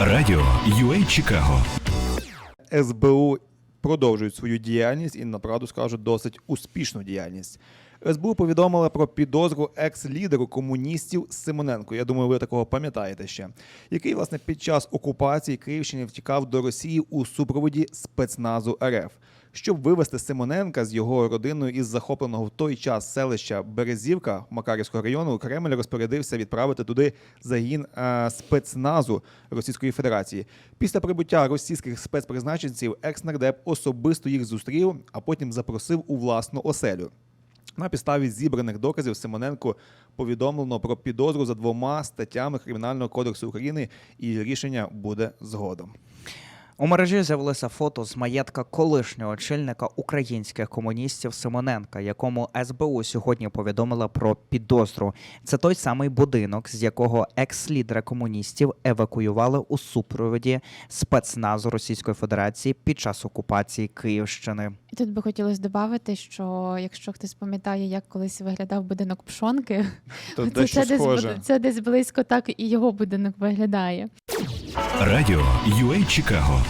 Радіо UA Чикаго. СБУ продовжують свою діяльність і направду скажу досить успішну діяльність. СБУ повідомила про підозру екс-лідеру комуністів Симоненко. Я думаю, ви такого пам'ятаєте ще, який власне під час окупації Київщини втікав до Росії у супроводі спецназу РФ. Щоб вивести Симоненка з його родиною із захопленого в той час селища Березівка Макарівського району, Кремль розпорядився відправити туди загін е, спецназу Російської Федерації. Після прибуття російських спецпризначенців екс-нардеп особисто їх зустрів, а потім запросив у власну оселю. На підставі зібраних доказів Симоненко повідомлено про підозру за двома статтями Кримінального кодексу України, і рішення буде згодом. У мережі з'явилося фото з маєтка колишнього очільника українських комуністів Симоненка, якому СБУ сьогодні повідомила про підозру. Це той самий будинок, з якого екс-лідера комуністів евакуювали у супроводі спецназу Російської Федерації під час окупації Київщини. І тут би хотілося додати, що якщо хтось пам'ятає, як колись виглядав будинок пшонки, То то це десь, це десь близько так і його будинок виглядає. Радіо UA Чикаго.